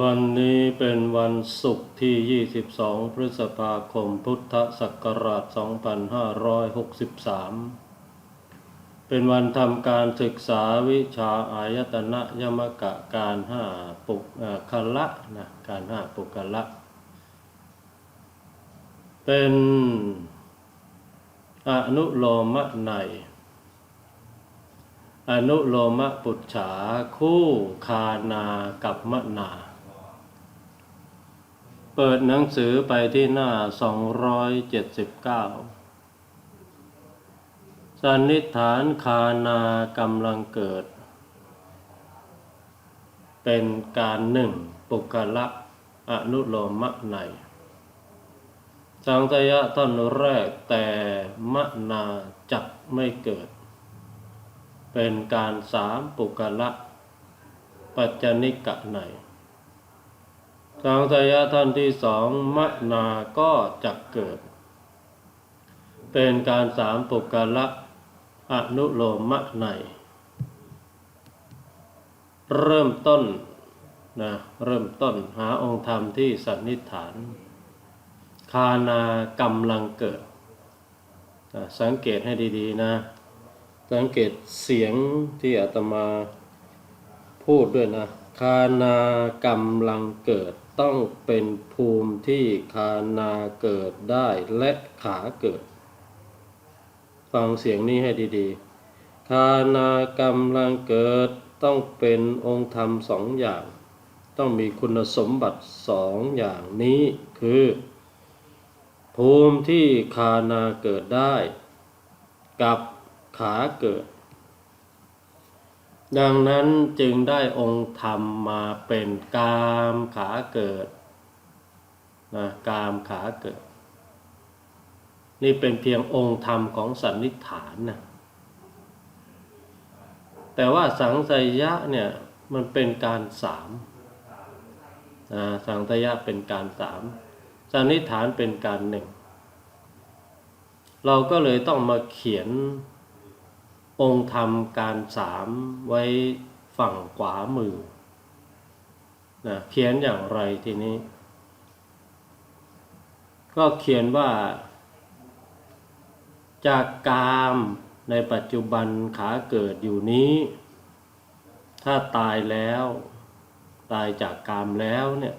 วันนี้เป็นวันศุกร์ที่ 22 พฤษภาคม พุทธศักราช 2563 เป็นวันทำการศึกษาวิชาอายตนะยมกะการห้าปุกเอ่อคละนะการห้าปุกละ เป็นอนุโลมะในอนุโลมะปุจฉาคู่คานากับมะนา เปิดหนังสือไปที่หน้า 279 สันนิษฐานคานากำลังเกิด เป็นการหนึ่งปุกละอนุโลมะในสังตยะท่อนแรกแต่มะนาจักไม่เกิด เป็นการสามปุกละปัจจนิกะใน สังตยะท่านที่สองมะนาก็จักเกิด เป็นการสามปุกละอนุโลมมะในเริ่มต้นนะเริ่มต้นหาองค์ธรรมที่สันนิษฐาน คานากำลังเกิด สังเกตให้ดีๆนะ สังเกตเสียงที่อาตมาพูดด้วยนะ คานากำลังเกิด ต้องเป็นภูมิที่คานาเกิดได้และขาเกิด ฟังเสียงนี้ให้ดีๆ คานากำลังเกิดต้องเป็นองค์ธรรมสองอย่าง ต้องมีคุณสมบัติสองอย่างนี้คือ ภูมิที่คานาเกิดได้ กับขาเกิด ดังนั้นจึงได้องค์ธรรมมาเป็นกามขาเกิดนะกามขาเกิด นี่เป็นเพียงองค์ธรรมของสันนิษฐานนะแต่ว่าสังสยะเนี่ยมันเป็นการสามนะสังสยะเป็นการสามสันนิษฐานเป็นการหนึ่ง เราก็เลยต้องมาเขียน องค์ธรรมการสามไว้ฝั่งขวามือนะเขียนอย่างไรทีนี้ ก็เขียนว่า จากกามในปัจจุบันขาเกิดอยู่นี้ ถ้าตายแล้ว ตายจากกามแล้วเนี่ย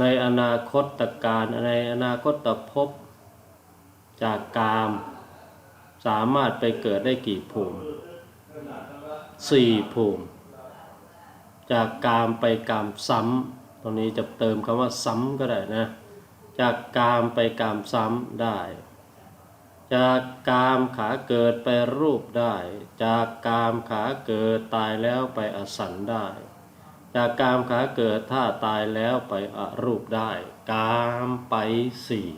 ในอนาคตตการในอนาคตตภพจากกาม สามารถไปเกิดได้กี่ภูมิสี่ภูมิ จากกามไปกามซ้ำตรงนี้จะเติมคำว่าซ้ำก็ได้นะ จากกามไปกามซ้ำได้ จากกามขาเกิดไปรูปได้ จากกามขาเกิดตายแล้วไปอสันได้ จากกามขาเกิดถ้าตายแล้วไปอรูปได้ กามไปสี่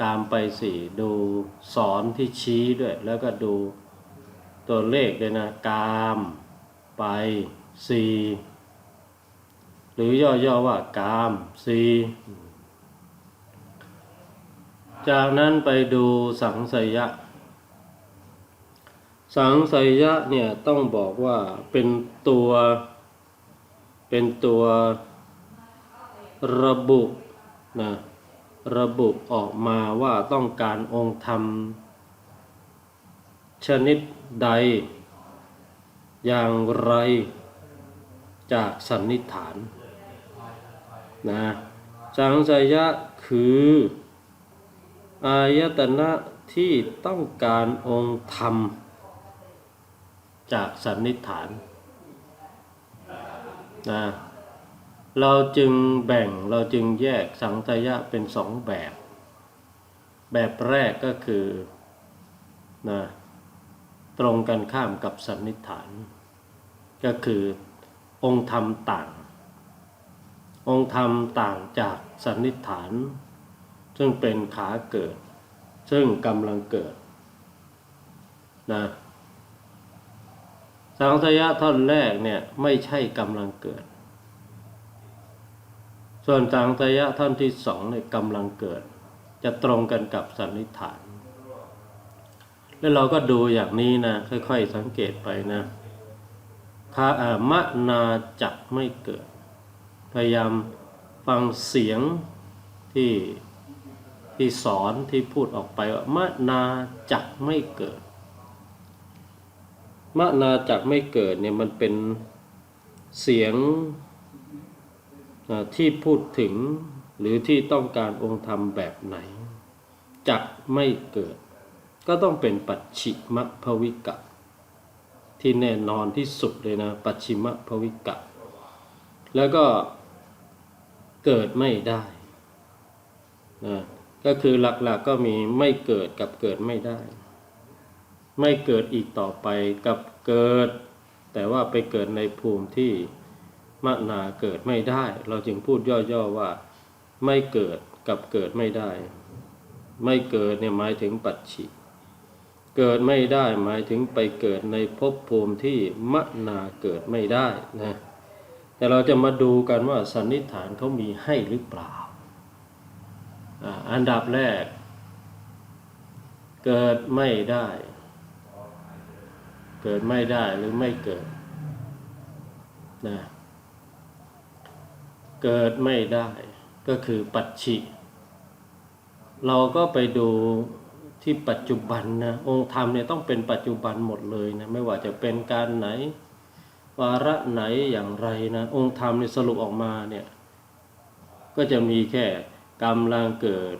กามไปสี่ดูสอนที่ชี้ด้วย แล้วก็ดูตัวเลขด้วยนะ กามไปสี่หรือย่อๆว่ากามสี่จากนั้นไปดูสังสยะ สังสยะเนี่ยต้องบอกว่าเป็นตัวเป็นตัวระบุนะ ระบุออกมาว่าต้องการองค์ธรรม ชนิดใด อย่างไรจากสันนิษฐานนะสังสยะคือ อายตนะที่ต้องการองค์ธรรม จากสันนิษฐานนะ เราจึงแบ่งเราจึงแยกสังตยะเป็นสองแบบ แบบแรกก็คือนะตรงกันข้ามกับสันนิษฐาน ก็คือองค์ธรรมต่าง องค์ธรรมต่างจากสันนิษฐาน ซึ่งเป็นขาเกิด ซึ่งกำลังเกิดนะสังสยะท่อนแรกเนี่ยไม่ใช่กำลังเกิด ส่วนสังสยะท่อนที่สองเนี่ยกำลังเกิด จะตรงกันกับสันนิษฐาน แล้วเราก็ดูอย่างนี้นะ ค่อย ๆ สังเกตไปนะคาอ่ามะนาจะไม่เกิด พยายามฟังเสียงที่ที่สอนที่พูดออกไปว่ามะนาจะไม่เกิดมะนาจักไม่เกิดเนี่ยมันเป็นเสียง ที่พูดถึงหรือที่ต้องการองค์ธรรมแบบไหนจักไม่เกิด ก็ต้องเป็นปัจฉิมภวิกะ ที่แน่นอนที่สุดเลยนะ ปัจฉิมภวิกะ แล้วก็เกิดไม่ได้นะก็คือหลักๆกก็มีไม่เกิดกับเกิดไม่ได้ ไม่เกิดอีกต่อไปกับเกิด แต่ว่าไปเกิดในภูมิที่ มะนาเกิดไม่ได้ เราจึงพูดย่อๆว่า ไม่เกิดกับเกิดไม่ได้ ไม่เกิดเนี่ยหมายถึงปัจฉิเกิดไม่ได้หมายถึงไปเกิดในภพภูมิที่มะนาเกิดไม่ได้นะแต่เราจะมาดูกันว่าสันนิษฐานเขามีให้หรือเปล่าอ่าอันดับแรก เกิดไม่ได้ เกิดไม่ได้หรือไม่เกิดนะ เกิดไม่ได้ก็คือปัจฉิเราก็ไปดูที่ปัจจุบันนะองค์ธรรมเนี่ยต้องเป็นปัจจุบันหมดเลยนะไม่ว่าจะเป็นการไหน วาระไหนอย่างไรนะองค์ธรรมเนี่ยสรุปออกมาเนี่ยก็จะมีแค่กำลังเกิด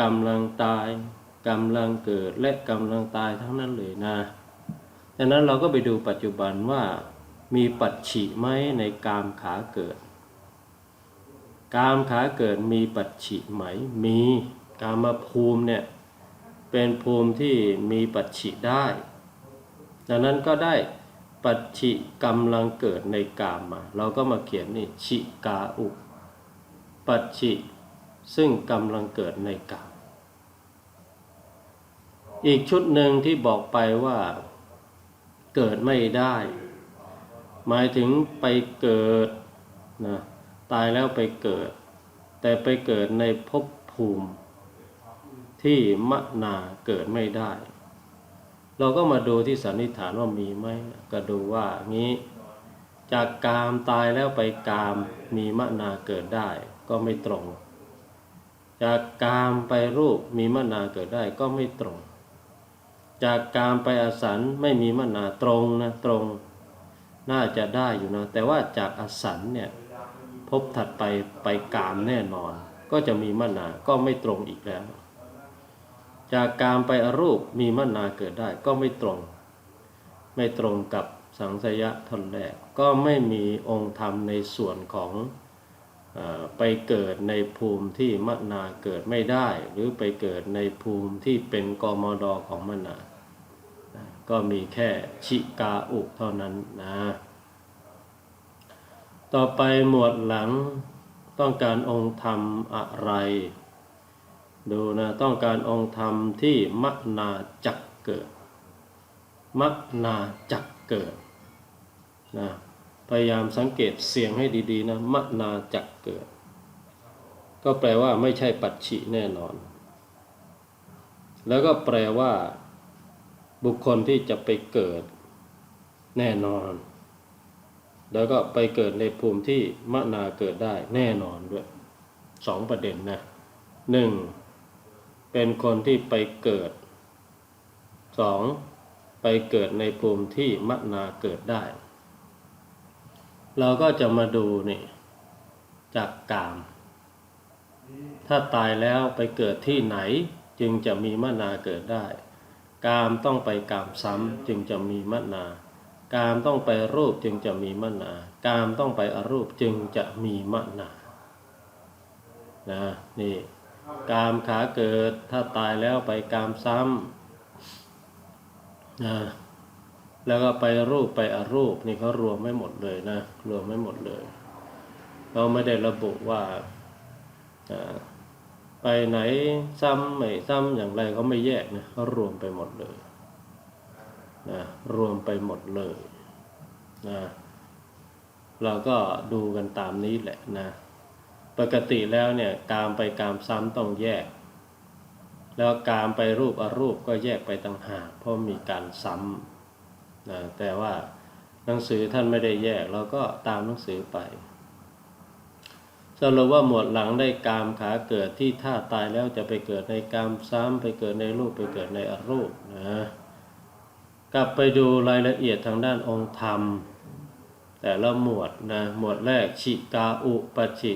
กำลังตายกำลังเกิดและกำลังตายทั้งนั้นเลยนะดังนั้นเราก็ไปดูปัจจุบันว่ามีปัจฉิไหมในกามขาเกิด กามขาเกิดมีปัจฉิไหมมีกามภูมิเนี่ยเป็นภูมิที่มีปัจฉิได้ ดังนั้นก็ได้ปัจฉิกำลังเกิดในกามมา เราก็มาเขียนนี่ชิกาอุ ปัจฉิซึ่งกำลังเกิดในกาม อีกชุดหนึ่งที่บอกไปว่าเกิดไม่ได้ หมายถึงไปเกิดนะ ตายแล้วไปเกิด แต่ไปเกิดในภพภูมิ ที่มนาเกิดไม่ได้ เราก็มาดูที่สันนิษฐานว่ามีไหมก็ดูว่างี้ จากกามตายแล้วไปกามมีมนาเกิดได้ ก็ไม่ตรง จากกามไปรูปมีมนาเกิดได้ก็ไม่ตรง จากกามไปอสันไม่มีมนาตรงนะตรง น่าจะได้อยู่นะแต่ว่าจากอสันเนี่ย พบถัดไปไปกามแน่นอน ก็จะมีมนาก็ไม่ตรงอีกแล้ว จากกามไปอรูปมีมนาเกิดได้ก็ไม่ตรง ไม่ตรงกับสังสยะทนแรกก็ไม่มีองค์ธรรมในส่วนของอไปเกิดในภูมิที่มนาเกิดไม่ได้ หรือไปเกิดในภูมิที่เป็นกมดของมนานะก็มีแค่ชิกาอุเท่านั้นนะ ต่อไปหมวดหลังต้องการองค์ธรรมอะไร ดูนะต้องการองค์ธรรมที่มนาจักเกิดมนาจักเกิดนะพยายามสังเกตเสียงให้ดีๆนะมนาจักเกิด ก็แปลว่าไม่ใช่ปัจฉิแน่นอน แล้วก็แปลว่า บุคคลที่จะไปเกิดแน่นอน แล้วก็ไปเกิดในภูมิที่มนาเกิดได้แน่นอนด้วยสองประเด็นนะหนึ่งเป็นคนที่ไปเกิดสองไปเกิดในภูมิที่มนาเกิดได้ เราก็จะมาดูนี่จากกาม ถ้าตายแล้วไปเกิดที่ไหนจึงจะมีมนาเกิดได้ กามต้องไปกามซ้ำจึงจะมีมนา กามต้องไปรูปจึงจะมีมนากามต้องไปอรูปจึงจะมีมนานะนี่กามขาเกิดถ้าตายแล้วไปกามซ้ำนะแล้วก็ไปรูปไปอรูปนี่เขารวมไม่หมดเลยนะรวมไม่หมดเลยเราไม่ได้ระบุว่าอ่าไปไหนซ้ำไม่ซ้ำอย่างไรเขาไม่แยกนะเขารวมไปหมดเลย นะรวมไปหมดเลยนะเราก็ดูกันตามนี้แหละนะ ปกติแล้วเนี่ยกามไปกามซ้ำต้องแยก แล้วกามไปรูปอรูปก็แยกไปต่างหากเพราะมีการซ้ำนะแต่ว่าหนังสือท่านไม่ได้แยกเราก็ตามหนังสือไปสรุปว่าหมวดหลังได้กามขาเกิดที่ถ้าตายแล้วจะไปเกิดในกามซ้ำไปเกิดในรูปไปเกิดในอรูปนะ กลับไปดูรายละเอียดทางด้านองค์ธรรม แต่ละหมวดนะหมวดแรกชิกาอุปชิ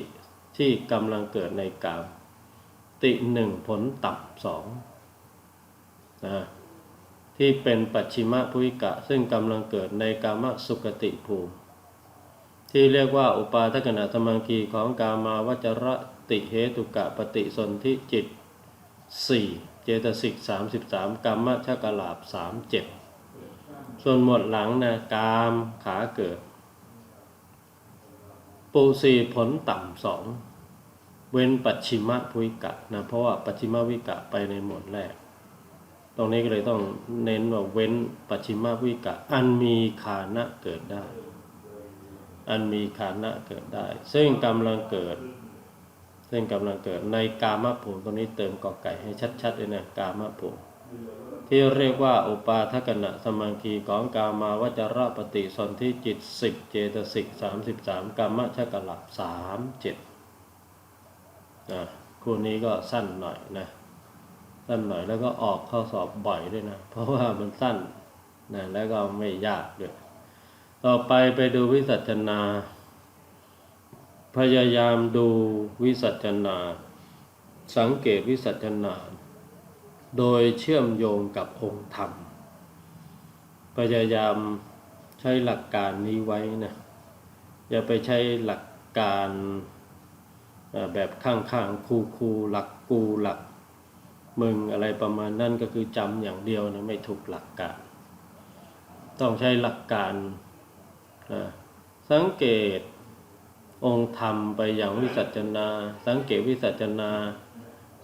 ที่กำลังเกิดในกามติหนึ่งผลต่ำสองนะที่เป็นปัจฉิมภวิกะ ซึ่งกำลังเกิดในกามสุกติภูมิ ที่เรียกว่าอุปาทกณะธรรมังคีของกามาวจรติเหตุกะปฏิสนธิจิต 4 เจตสิก 33กรรมชกลาบ 37 ส่วนหมวดหลังนะกามขาเกิด ปูสีผลต่ำสองเว้นปัจฉิมภวิกะนะเพราะว่าปัจฉิมวิกะไปในหมวดแรก ตรงนี้ก็เลยต้องเน้นว่าเว้นปัจฉิมวิกะ อันมีคานะเกิดได้ อันมีคานะเกิดได้ ซึ่งกำลังเกิด ซึ่งกำลังเกิดในกามภูมิตรงนี้เติมกอไก่ให้ชัดๆเลยนะกามภูมิ ที่เรียกว่าอุปาทกณะสมังคีของกามาวจรปฏิสนธิจิตสิบเจตสิกสามสิบสามกรรมชกลาบสามเจ็ดนะคู่นี้ก็สั้นหน่อยนะสั้นหน่อยแล้วก็ออกข้อสอบบ่อยด้วยนะ เพราะว่ามันสั้นนะแล้วก็ไม่ยากด้วย ต่อไปไปดูวิสัชนา พยายามดูวิสัชนา สังเกตวิสัชนา โดยเชื่อมโยงกับองค์ธรรม พยายามใช้หลักการนี้ไว้นะ อย่าไปใช้หลักการแบบข้างๆคูคูๆหลักกูหลักมึงอะไรประมาณนั้นก็คือจำอย่างเดียวนะไม่ถูกหลักการ ต้องใช้หลักการนะสังเกตองค์ธรรมไปอย่างวิสัชนา สังเกตวิสัชนา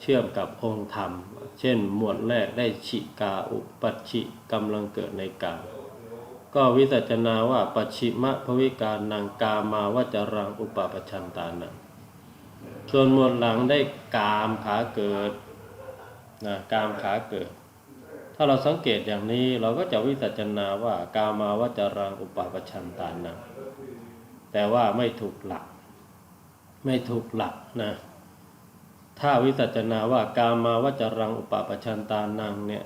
เชื่อมกับองค์ธรรม เช่น หมวดแรกได้ชิกาอุปัชิกำลังเกิดในกามก็วิสัชนาว่าปัจฉิมภวิการนางกามาวจรังอุปปชันตานังส่วนหมวดหลังได้กามขาเกิดนะกามขาเกิด ถ้าเราสังเกตอย่างนี้เราก็จะวิสัชนาว่ากามาวจรังอุปปชันตานังแต่ว่าไม่ถูกหลัก ไม่ถูกหลักนะ ถ้าวิสัชนาว่ากามาวจรังอุปาปชันตานังเนี่ย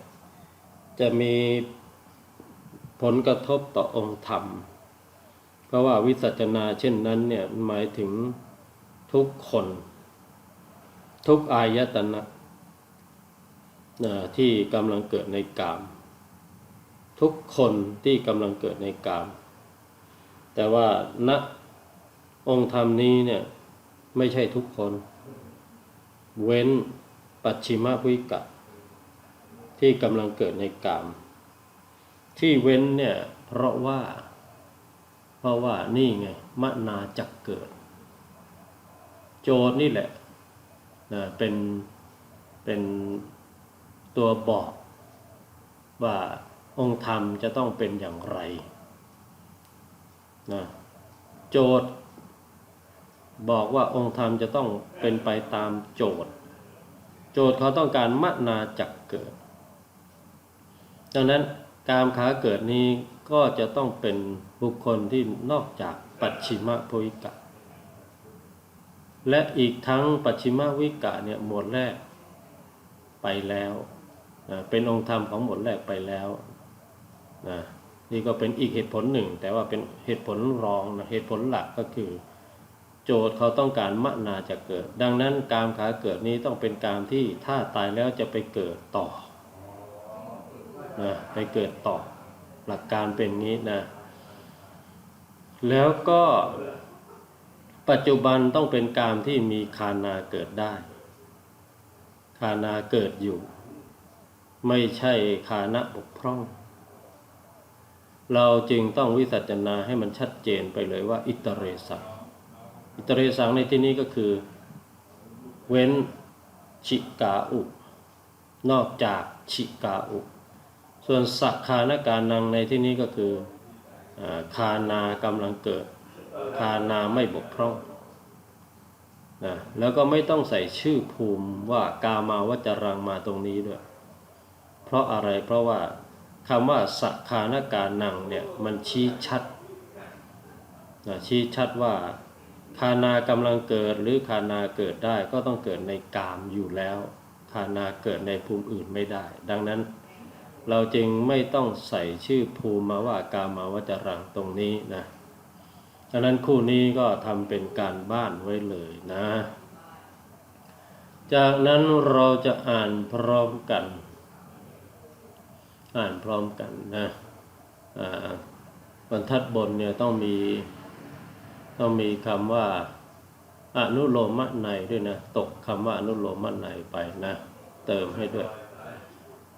จะมีผลกระทบต่อองค์ธรรม เพราะว่าวิสัชนาเช่นนั้นเนี่ยหมายถึงทุกคน ทุกอายตนะนะที่กำลังเกิดในกาม ทุกคนที่กำลังเกิดในกาม แต่ว่าณองค์ธรรมนี้เนี่ยไม่ใช่ทุกคน เว้นปัจฉิมวิกะที่กำลังเกิดในกาม ที่เว้นเนี่ยเพราะว่า เพราะว่านี่ไงมนาจักเกิด โจทย์นี่แหละนะเป็นเป็นตัวบอกว่าองค์ธรรมจะต้องเป็นอย่างไรนะโจทย์ บอกว่าองค์ธรรมจะต้องเป็นไปตามโจทย์ โจทย์เขาต้องการมนาจักเกิด ดังนั้นการขาเกิดนี้ก็จะต้องเป็นบุคคลที่นอกจากปัจฉิมภวิกะ และอีกทั้งปัจฉิมวิกะเนี่ยหมวดแรกไปแล้วนะเป็นองค์ธรรมของหมวดแรกไปแล้วนะนี่ก็เป็นอีกเหตุผลหนึ่ง แต่ว่าเป็นเหตุผลรองนะเหตุผลหลักก็คือ โจทย์เขาต้องการมนาจะเกิด ดังนั้นการขาเกิดนี้ต้องเป็นการที่ถ้าตายแล้วจะไปเกิดต่อนะไปเกิดต่อ หลักการเป็นงี้นะ แล้วก็ปัจจุบันต้องเป็นการที่มีคานาเกิดได้ คานาเกิดอยู่ ไม่ใช่คานะบกพร่อง เราจึงต้องวิสัชนาให้มันชัดเจนไปเลยว่า อิตเรสัง อิตเรสังในที่นี้ก็คือ เว้นชิกาอุ นอกจากชิกาอุ ส่วนสักคานการนังในที่นี้ก็คืออคานากำลังเกิด คานาไม่บกพร่องนะแล้วก็ไม่ต้องใส่ชื่อภูมิว่ากามาวจรังมาตรงนี้ด้วย เพราะอะไรเพราะว่าคำว่าสักคานการนังเนี่ยมันชี้ชัดนะชี้ชัดว่า คานากำลังเกิดหรือคานาเกิดได้ก็ต้องเกิดในกามอยู่แล้วคานาเกิดในภูมิอื่นไม่ได้ ดังนั้น เราจึงไม่ต้องใส่ชื่อภูมิมาว่ากามาวจรังตรงนี้นะดังนั้นคู่นี้ก็ทำเป็นการบ้านไว้เลยนะ จากนั้นเราจะอ่านพร้อมกัน อ่านพร้อมกันนะบรรทัดบนเนี่ยต้องมี ต้องมีคำว่าอนุโลมะในด้วยนะ ตกคำว่าอนุโลมะในไปนะ เติมให้ด้วย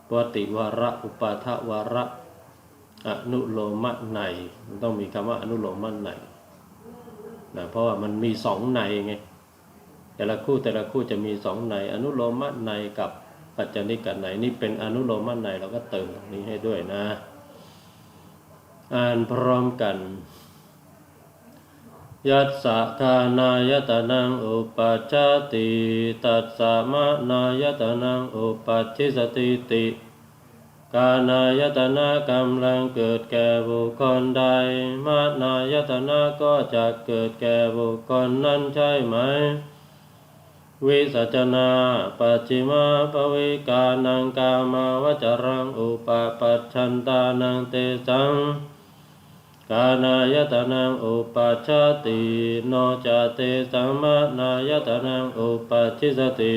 ปฏิวาระอุปาทวาระอนุโลมะในมันต้องมีคำว่าอนุโลมะในนะเพราะว่ามันมีสองในไงแต่ละคู่แต่ละคู่จะมีสองใน อนุโลมะในกับปัจจนิกะในนี่เป็นอนุโลมะในเราก็เติมตรงนี้ให้ด้วยนะ อ่านพร้อมกัน ยัสสะคานายตนังอุปัชชติตัสสะมะนายตนังอุปัชชิสติติกานายตนะกำลังเกิดแก่บุคคลใดมานายตนะก็จะเกิดแก่บุคคลนั้นใช่ไหม วิสัจนาปัจจิมาปวิกานังกามาวจรังอุปปัชชันตานังเตสัง กานายตนังอุปัชชติโนจเตสัมมานายตนังอุปัชชิสติ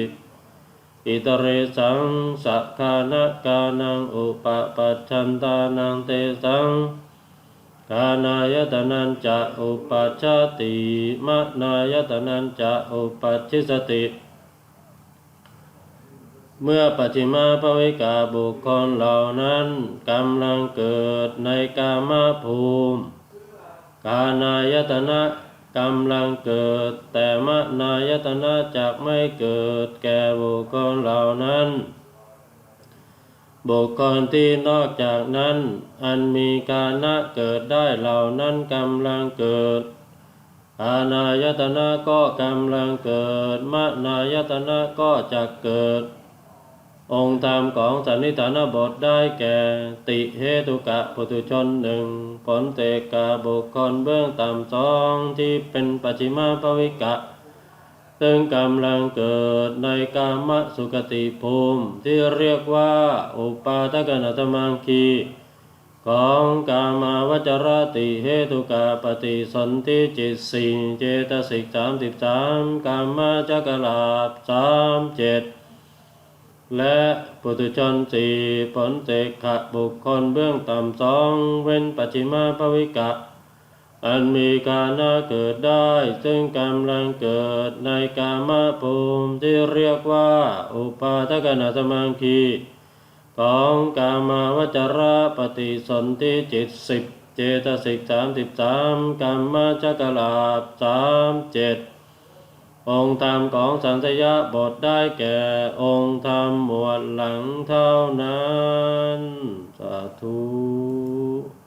อิตเรสังสักานะกานังอุปปัชชันตานังเตสังกานายตนันจะอุปัชชติมนายตนันจะอุปัชชิสติ เมื่อปัจฉิมาภวิกาบุคคลเหล่านั้นกำลังเกิดในกามภูมิ กานายตนะกำลังเกิด แต่มนายตนะจักไม่เกิดแก่บุคคลเหล่านั้น บุคคลที่นอกจากนั้น อันมีกานะเกิดได้เหล่านั้นกำลังเกิดอานายตนะก็กำลังเกิดมนายตนะก็จะเกิด องค์ธรรมของสันนิฐานบทได้แก่ ติเหตุกะปุถุชนหนึ่งผลเตกาบุคคลเบื้องต่ำสองที่เป็นปัจฉิมาภวิกะซึ่งกำลังเกิดในกามสุกติภูมิที่เรียกว่าอุปาทกนัตมังคีของกามาวจรติเหตุกาปฏิสนธิจิตสี่เจตสิกสามสิบสามกามาจักลาบสามเจ็ด และปุถุชนสี่ผลเสกขะบุคคลเบื้องต่ำสองเว้นปัจฉิมาภวิกะ อันมีการนาเกิดได้ ซึ่งกำลังเกิดในกามภูมิที่เรียกว่า อุปาทกนาสมังคีของกามาวจระปฏิสนธิจิตสิบเจตสิกสามสิบสามกรรมจักรลาบสามเจ็ด องค์ธรรมของสันสยบทได้แก่องค์ธรรมหมวดหลังเท่านั้น สาธุ